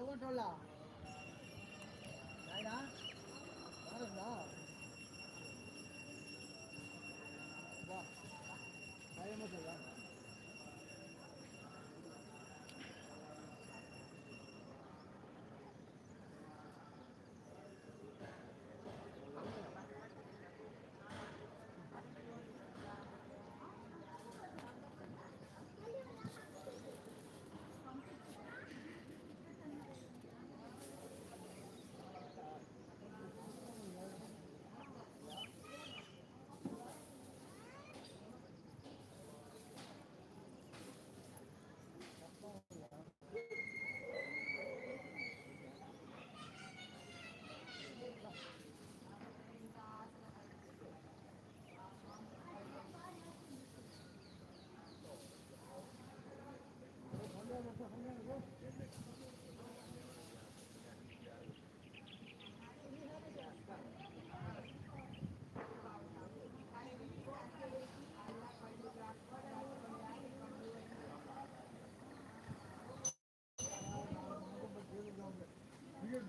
ఏమంటోళ్ళ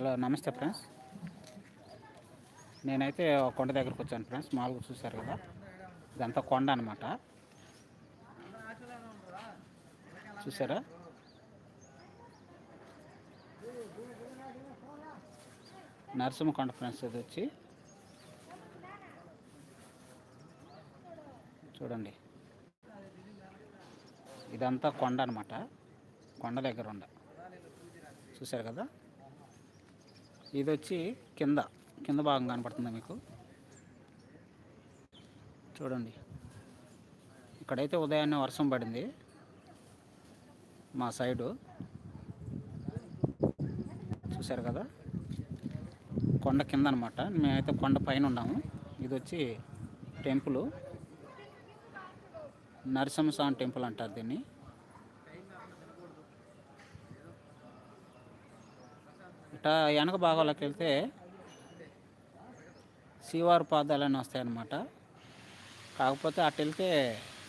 hello నమస్తే friends. నేనైతే కొండ దగ్గరకు వచ్చాను ఫ్రెండ్స్. మామూలుగా చూశారు కదా? ఇదంతా కొండ అనమాట చూసారా నరసింహకొండ ఫ్రెండ్స్ ఇది వచ్చి. చూడండి. ఇదంతా కొండ అనమాట కొండ దగ్గర ఉండ. చూశారు కదా? ఇది వచ్చి కింద కింద భాగం కనపడుతుందా మీకు? చూడండి. ఇక్కడైతే ఉదయాన్నే వర్షం పడింది మా సైడు. చూశారు కదా? కొండ కింద అనమాట మేమైతే కొండ పైన ఉన్నాము. ఇది వచ్చి టెంపుల్. నరసింహస్వామి టెంపుల్ అంటారు దీన్ని. ఇటా వెనక భాగంలోకి వెళ్తే శివారు పాదాలని వస్తాయన్నమాట. కాకపోతే అటు వెళ్తే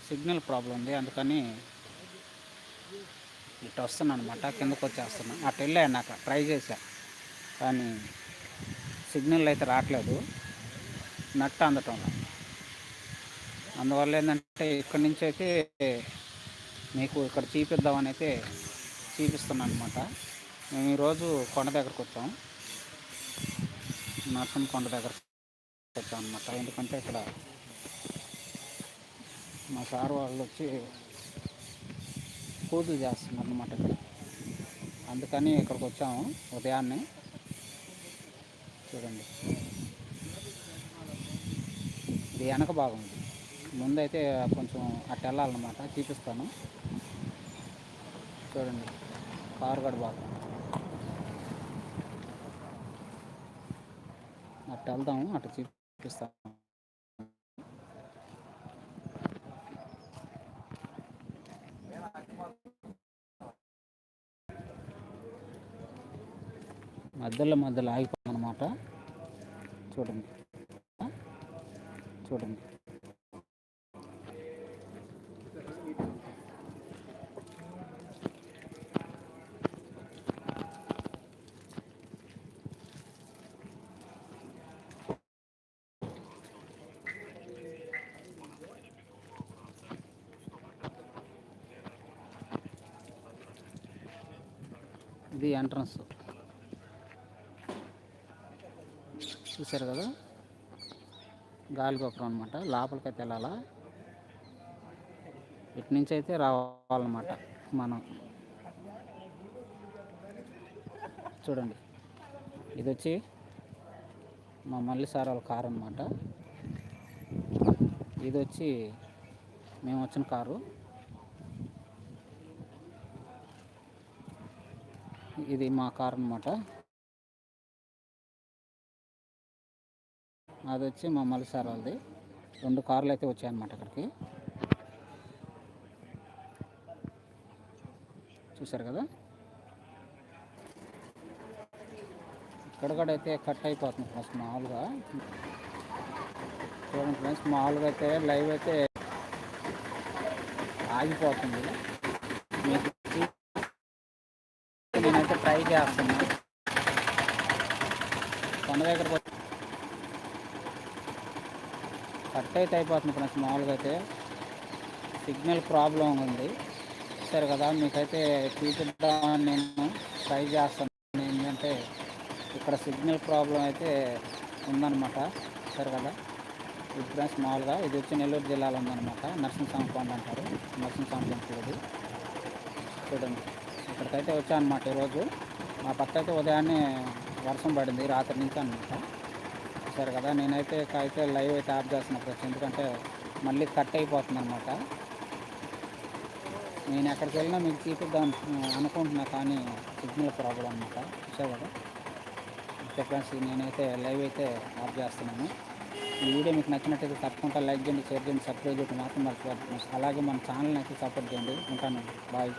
సిగ్నల్ ప్రాబ్లం ఉంది. అందుకని ఇటు వస్తున్నాను అనమాట కిందకు వచ్చేస్తున్నా. అటు వెళ్ళాను నాకు ట్రై చేశా. కానీ సిగ్నల్ అయితే రావట్లేదు. నట్టు అందటం అందువల్ల ఏంటంటే ఇక్కడి నుంచి అయితే మీకు ఇక్కడ చూపిద్దామని అయితే చూపిస్తున్నాను అనమాట మేము ఈరోజు కొండ దగ్గరకు వచ్చాం. నర్సం కొండ దగ్గరకు వచ్చాం అనమాట ఎందుకంటే ఇక్కడ మా సార్ వాళ్ళు వచ్చి పూజలు చేస్తున్నారు అనమాట ఇక్కడ. అందుకని ఇక్కడికి వచ్చాము ఉదయాన్నే. చూడండి. ఇది వెనక భాగం. ఇది ముందైతే కొంచెం అటు వెళ్ళాలన్నమాట. చూపిస్తాను. చూడండి. కారుగడ భాగం. అటు వెళ్దాము అటు చూపిస్తాను. మధ్యలో మధ్యలో ఆగిపోయింది అనమాట చూడండి. చూడండి. ఇది ఎంట్రన్స్. చూసారు కదా? గాలి గోపురం అనమాట లోపలికైతే వెళ్ళాలా? ఇటు నుంచి అయితే రావాలన్నమాట మనం. చూడండి. ఇది వచ్చి మా మళ్ళీ సార్ వాళ్ళ కారు అనమాట ఇది వచ్చి మేము వచ్చిన కారు. ఇది మా కార్ అనమాట అది వచ్చి మా మల్లి సార్ వాళ్ళది రెండు కార్లు అయితే వచ్చాయన్నమాట అక్కడికి. చూసారు కదా? ఇక్కడ అయితే కట్ అయిపోతుంది ఫ్రెండ్స్ మామూలుగా. చూడండి ఫ్రెండ్స్ మామూలుగా అయితే లైవ్ అయితే ఆగిపోతుంది మీకు నేనైతే ట్రై చేస్తున్నా. కొండ దగ్గర కట్ అయితే అయిపోతుంది ఫ్రెండ్స్ మామూలుగా అయితే. సిగ్నల్ ప్రాబ్లం ఉంది. సరే కదా మీకైతే చూపిద్దామని నేను ట్రై చేస్తాను ఏంటంటే ఇక్కడ సిగ్నల్ ప్రాబ్లం అయితే ఉందన్నమాట. సరే కదా. ఇది ఫ్రెండ్స్ మామూలుగా ఇది వచ్చి నెల్లూరు జిల్లాలో ఉందన్నమాట. నర్సింగ్ కొండ అంటారు. నర్సింగ్ టెంపుల్ ఇది. చూడండి. ఇక్కడికైతే వచ్చానమాట ఈరోజు. మా పక్క అయితే ఉదయాన్నే వర్షం పడింది రాత్రి నుంచి అనమాట సరే కదా నేనైతే అయితే లైవ్ అయితే ఆఫ్ చేస్తున్నా ఫ్రెండ్స్ ఎందుకంటే మళ్ళీ కట్ అయిపోతుంది అనమాట నేను ఎక్కడికి వెళ్ళినా మీకు చూపిద్దాం అనుకుంటున్నా కానీ సిగ్నల్ ప్రాబ్లం అనమాట చూసా కదా? ఓకే ఫ్రెండ్స్ నేనైతే లైవ్ అయితే ఆఫ్ చేస్తున్నాను. ఈ వీడియో మీకు నచ్చినట్టయితే తప్పకుండా లైక్ చేయండి షేర్ చేయండి సబ్స్క్రైబ్ చేయడం మాత్రం మర్చిపోతుంది అలాగే మన ఛానల్ని అయితే సపోర్ట్ చేయండి. ఉంటాను. బాయ్.